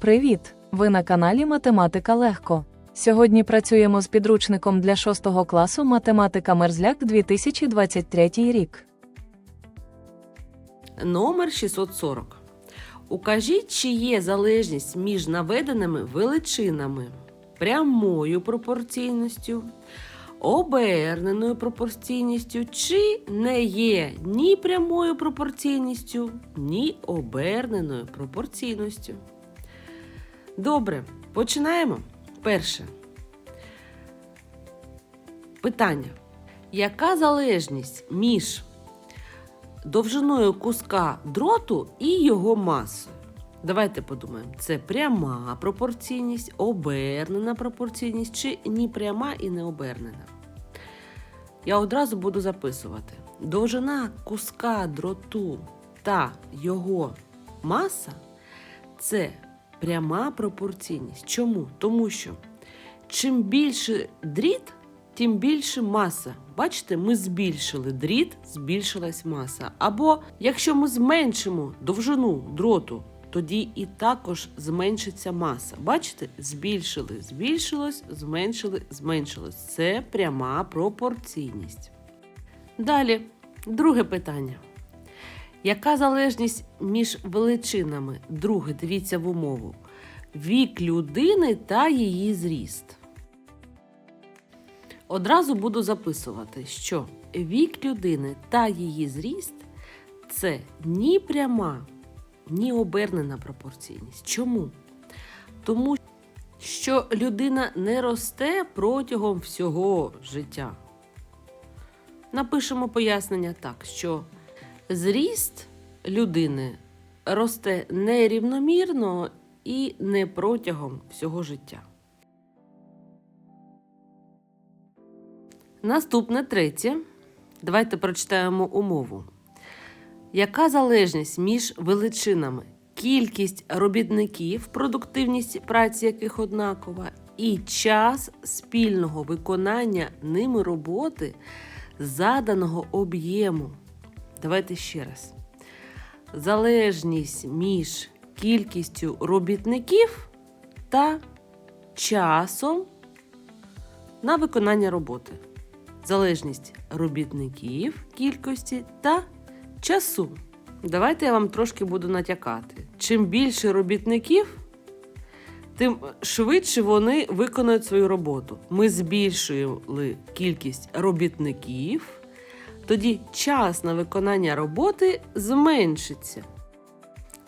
Привіт! Ви на каналі Математика Легко. Сьогодні працюємо з підручником для 6 класу Математика Мерзляк 2023 рік. Номер 640. Укажіть, чи є залежність між наведеними величинами прямою пропорційністю, оберненою пропорційністю, чи не є ні прямою пропорційністю, ні оберненою пропорційністю. Добре, починаємо. Перше. Питання. Яка залежність між довжиною куска дроту і його масою. Давайте подумаємо, це пряма пропорційність, обернена пропорційність чи ні пряма і не обернена. Я одразу буду записувати. Довжина куска дроту та його маса це пряма пропорційність. Чому? Тому що чим більше дріт, тим більше маса. Бачите, ми збільшили дріт, збільшилась маса. Або якщо ми зменшимо довжину дроту, тоді і також зменшиться маса. Бачите, збільшили, збільшилось, зменшили, зменшилось. Це пряма пропорційність. Далі, друге питання. Яка залежність між величинами? Друге, дивіться в умову. Вік людини та її зріст. Одразу буду записувати, що вік людини та її зріст це ні пряма, ні обернена пропорційність. Чому? Тому що людина не росте протягом всього життя. Напишемо пояснення так, що зріст людини росте нерівномірно і не протягом всього життя. Наступне третє. Давайте прочитаємо умову. Яка залежність між величинами? Кількість робітників, продуктивність праці яких однакова, і час спільного виконання ними роботи заданого об'єму. Давайте ще раз. Залежність між кількістю робітників та часом на виконання роботи залежність робітників, кількості та часу. Давайте я вам трошки буду натякати. Чим більше робітників, тим швидше вони виконують свою роботу. Ми збільшуємо кількість робітників, тоді час на виконання роботи зменшиться.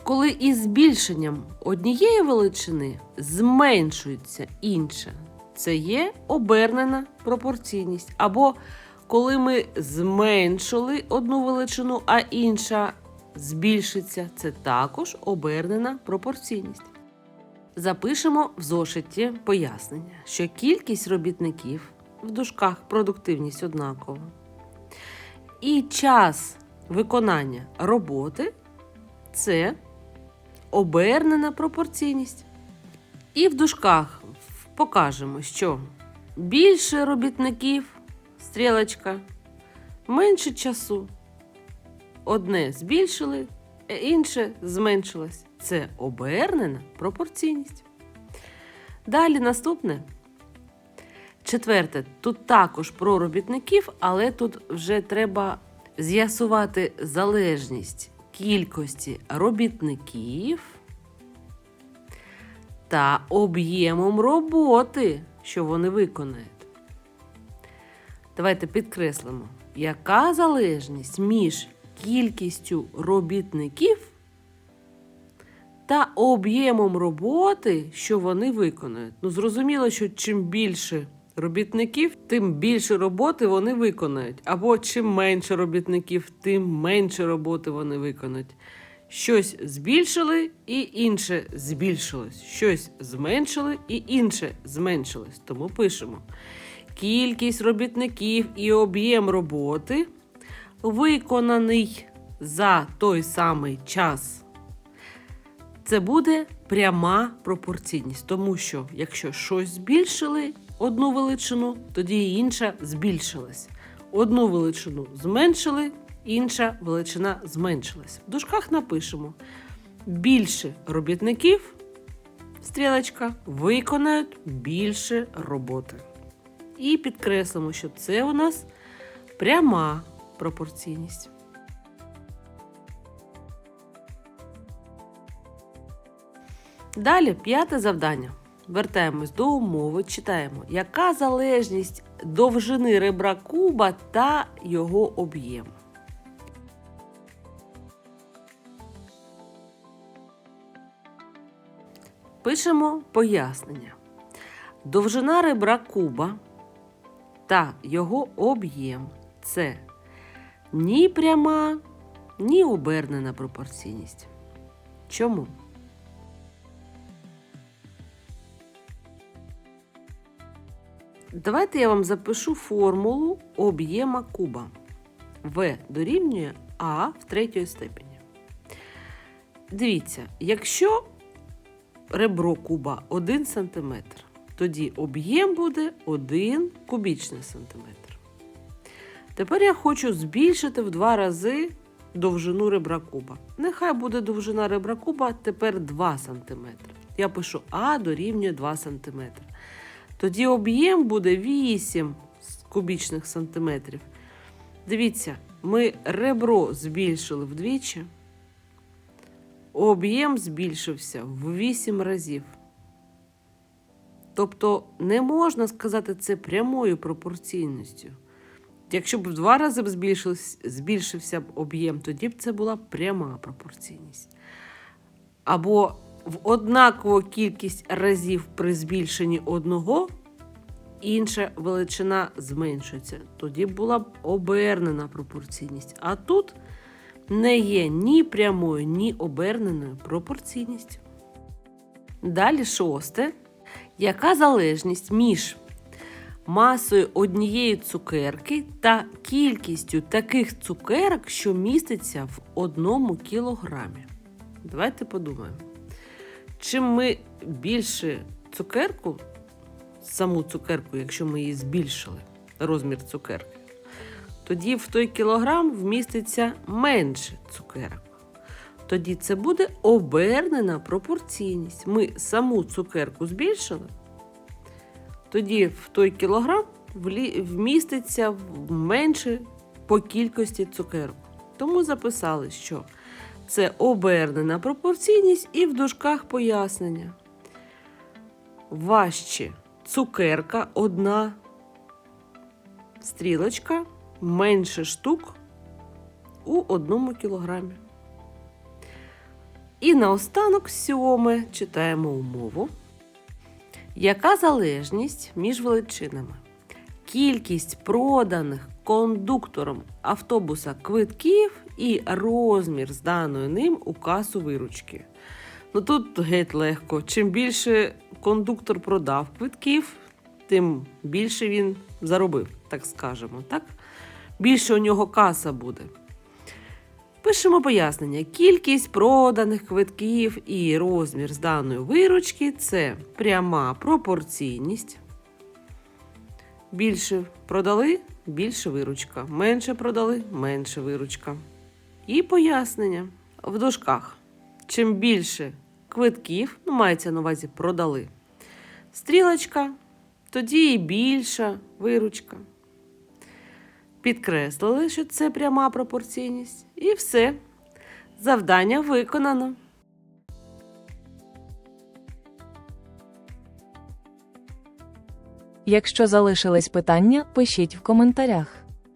Коли із збільшенням однієї величини зменшується інша, це є обернена пропорційність. Або коли ми зменшили одну величину, а інша збільшиться, це також обернена пропорційність. Запишемо в зошиті пояснення, що кількість робітників в дужках продуктивність однакова. І час виконання роботи це обернена пропорційність. І в дужках покажемо, що більше робітників стрілочка, менше часу. Одне збільшили, інше зменшилось. Це обернена пропорційність. Далі наступне. Четверте, тут також про робітників, але тут вже треба з'ясувати залежність кількості робітників та об'ємом роботи, що вони виконають. Давайте підкреслимо, яка залежність між кількістю робітників та об'ємом роботи, що вони виконають. Ну, зрозуміло, що чим більше робітників, тим більше роботи вони виконають. Або чим менше робітників, тим менше роботи вони виконають. Щось збільшили і інше збільшилось. Щось зменшили і інше зменшилось. Тому пишемо: кількість робітників і об'єм роботи виконаний за той самий час. Це буде пряма пропорційність, тому що якщо щось збільшили одну величину, тоді інша збільшилась. Одну величину зменшили, інша величина зменшилась. В дужках напишемо більше робітників стрілочка, виконають більше роботи. І підкреслимо, що це у нас пряма пропорційність. Далі п'яте завдання. Вертаємось до умови, читаємо, яка залежність довжини ребра куба та його об'єму. Пишемо пояснення. Довжина ребра куба та його об'єм це ні пряма, ні обернена пропорційність. Чому? Давайте я вам запишу формулу об'єма куба. В дорівнює А в третій степені. Дивіться, якщо ребро куба 1 см, тоді об'єм буде 1 кубічний сантиметр. Тепер я хочу збільшити в два рази довжину ребра куба. Нехай буде довжина ребра куба тепер 2 см. Я пишу А дорівнює 2 см. Тоді об'єм буде 8 кубічних сантиметрів. Дивіться, ми ребро збільшили вдвічі, об'єм збільшився в 8 разів. Тобто не можна сказати це прямою пропорційністю. Якщо б в два рази збільшився, збільшився б об'єм, тоді б це була пряма пропорційність. Або в однакову кількість разів при збільшенні одного інша величина зменшується. Тоді була б обернена пропорційність. А тут не є ні прямою, ні оберненою пропорційністю. Далі шосте. Яка залежність між масою однієї цукерки та кількістю таких цукерок, що міститься в одному кілограмі? Давайте подумаємо. Чим ми більше цукерку, саму цукерку, якщо ми її збільшили, розмір цукерки, тоді в той кілограм вміститься менше цукерок. Тоді це буде обернена пропорційність. Ми саму цукерку збільшили, тоді в той кілограм вміститься менше по кількості цукерок. Тому записали, що це обернена пропорційність і в дужках пояснення. Важче цукерка одна стрілочка менше штук у одному кілограмі. І наостанок сьоме читаємо умову. Яка залежність між величинами? Кількість проданих кондуктором автобуса квитків і розмір зданої ним у касу виручки. Ну тут геть легко. Чим більше кондуктор продав квитків, тим більше він заробив, так скажемо. Так? Більше у нього каса буде. Пишемо пояснення. Кількість проданих квитків і розмір зданої виручки це пряма пропорційність. Більше продали більше виручка. Менше продали менше виручка. І пояснення в дужках. Чим більше квитків, ну, мається на увазі продали, стрілочка, тоді і більша виручка. Підкреслили, що це пряма пропорційність. І все. Завдання виконано. Якщо залишились питання, пишіть в коментарях.